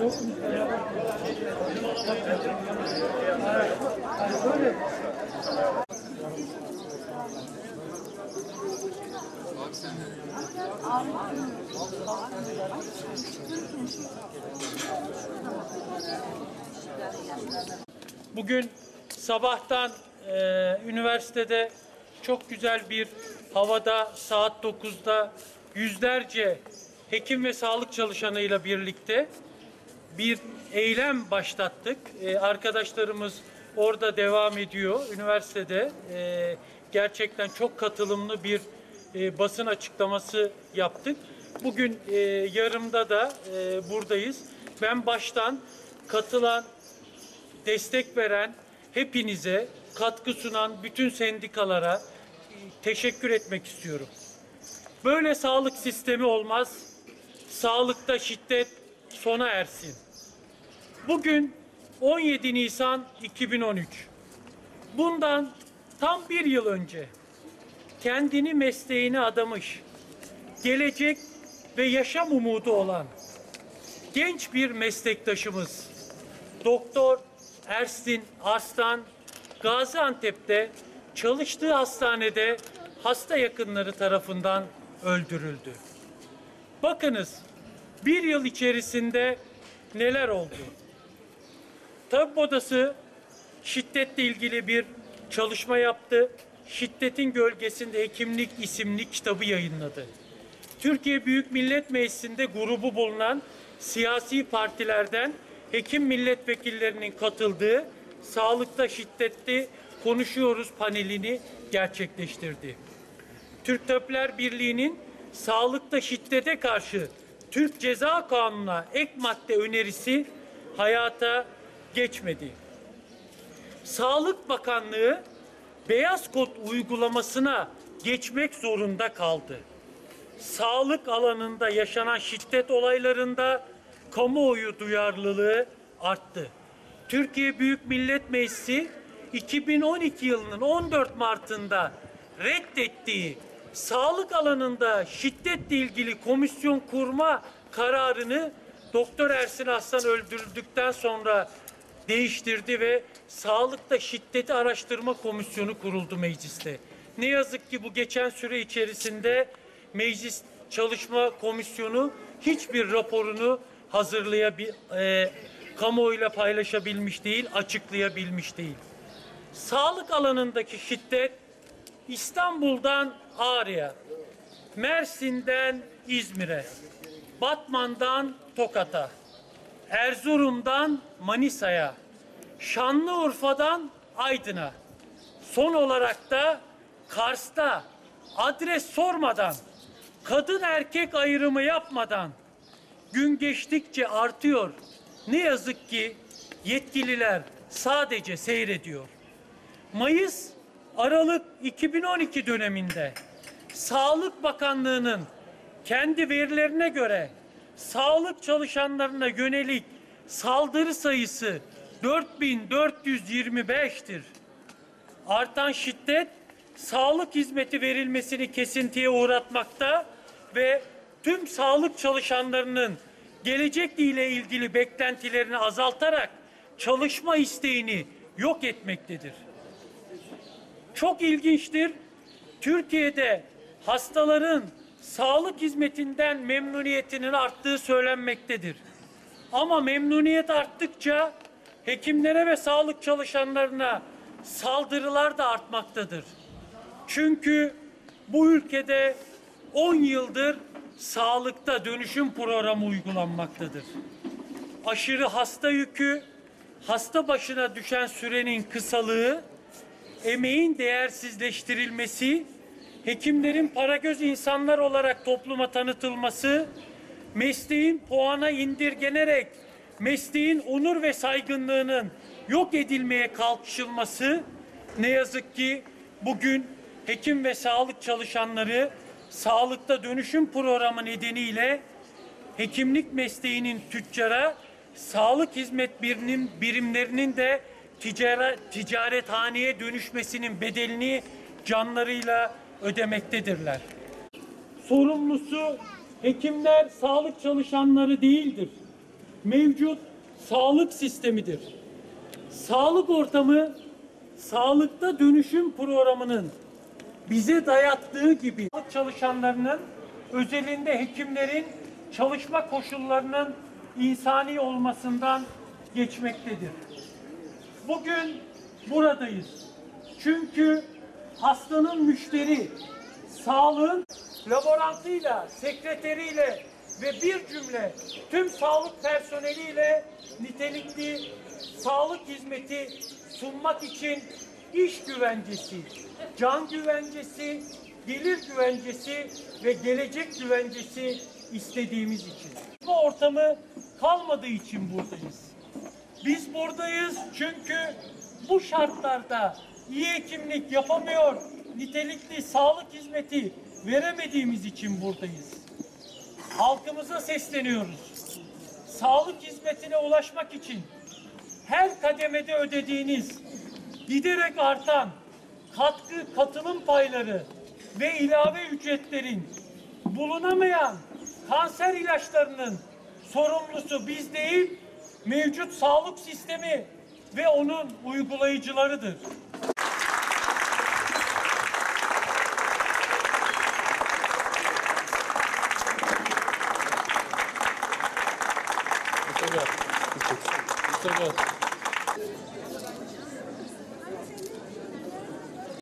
Bugün sabahtan e, üniversitede çok güzel bir havada saat 9'da yüzlerce hekim ve sağlık çalışanıyla birlikte bir eylem başlattık. E, arkadaşlarımız orada devam ediyor. Üniversitede e, gerçekten çok katılımlı bir e, basın açıklaması yaptık. Bugün e, yarımda da e, buradayız. Ben baştan katılan destek veren hepinize, katkı sunan bütün sendikalara e, teşekkür etmek istiyorum. Böyle sağlık sistemi olmaz. Sağlıkta şiddet sona ersin. Bugün 17 Nisan 2013. Bundan tam bir yıl önce kendini mesleğine adamış, gelecek ve yaşam umudu olan genç bir meslektaşımız Doktor Ersin Arslan Gaziantep'te çalıştığı hastanede hasta yakınları tarafından öldürüldü. Bakınız bir yıl içerisinde neler oldu? Tabip odası şiddetle ilgili bir çalışma yaptı. Şiddetin Gölgesinde Hekimlik isimli kitabı yayınladı. Türkiye Büyük Millet Meclisi'nde grubu bulunan siyasi partilerden hekim milletvekillerinin katıldığı Sağlıkta Şiddetli Konuşuyoruz panelini gerçekleştirdi. Türk Tabipler Birliği'nin sağlıkta şiddete karşı Türk Ceza Kanunu'na ek madde önerisi hayata geçmedi. Sağlık Bakanlığı beyaz kod uygulamasına geçmek zorunda kaldı. Sağlık alanında yaşanan şiddet olaylarında kamuoyu duyarlılığı arttı. Türkiye Büyük Millet Meclisi 2012 yılının 14 Mart'ında reddettiği sağlık alanında şiddetle ilgili komisyon kurma kararını Doktor Ersin Aslan öldürüldükten sonra değiştirdi ve Sağlıkta Şiddeti Araştırma Komisyonu kuruldu mecliste. Ne yazık ki bu geçen süre içerisinde meclis çalışma komisyonu hiçbir raporunu hazırlayabil, e, kamuoyuyla paylaşabilmiş değil, açıklayabilmiş değil. Sağlık alanındaki şiddet İstanbul'dan Ağrı'ya, Mersin'den İzmir'e, Batman'dan Tokat'a, Erzurum'dan Manisa'ya, Şanlıurfa'dan Aydın'a, son olarak da Kars'ta adres sormadan, kadın erkek ayrımı yapmadan gün geçtikçe artıyor. Ne yazık ki yetkililer sadece seyrediyor. Mayıs Aralık 2012 döneminde Sağlık Bakanlığı'nın kendi verilerine göre sağlık çalışanlarına yönelik saldırı sayısı 4425'tir. Artan şiddet sağlık hizmeti verilmesini kesintiye uğratmakta ve tüm sağlık çalışanlarının gelecekle ile ilgili beklentilerini azaltarak çalışma isteğini yok etmektedir. Çok ilginçtir. Türkiye'de hastaların sağlık hizmetinden memnuniyetinin arttığı söylenmektedir. Ama memnuniyet arttıkça hekimlere ve sağlık çalışanlarına saldırılar da artmaktadır. Çünkü bu ülkede 10 yıldır sağlıkta dönüşüm programı uygulanmaktadır. Aşırı hasta yükü, hasta başına düşen sürenin kısalığı, emeğin değersizleştirilmesi, hekimlerin para göz insanlar olarak topluma tanıtılması, mesleğin puana indirgenerek mesleğin onur ve saygınlığının yok edilmeye kalkışılması ne yazık ki bugün hekim ve sağlık çalışanları sağlıkta dönüşüm programı nedeniyle hekimlik mesleğinin tüccara, sağlık hizmet birinin, birimlerinin de ticaret, ticarethaneye dönüşmesinin bedelini canlarıyla ödemektedirler. Sorumlusu hekimler, sağlık çalışanları değildir. mevcut sağlık sistemidir. Sağlık ortamı sağlıkta dönüşüm programının bize dayattığı gibi sağlık çalışanlarının özelinde hekimlerin çalışma koşullarının insani olmasından geçmektedir. Bugün buradayız. Çünkü hastanın müşteri, sağlığın laborantıyla, sekreteriyle ve bir cümle tüm sağlık personeliyle nitelikli sağlık hizmeti sunmak için iş güvencesi, can güvencesi, gelir güvencesi ve gelecek güvencesi istediğimiz için. Bu ortamı kalmadığı için buradayız. Biz buradayız çünkü bu şartlarda iyi hekimlik yapamıyor, nitelikli sağlık hizmeti veremediğimiz için buradayız. Halkımıza sesleniyoruz. Sağlık hizmetine ulaşmak için her kademede ödediğiniz giderek artan katkı katılım payları ve ilave ücretlerin bulunamayan kanser ilaçlarının sorumlusu biz değil, mevcut sağlık sistemi ve onun uygulayıcılarıdır.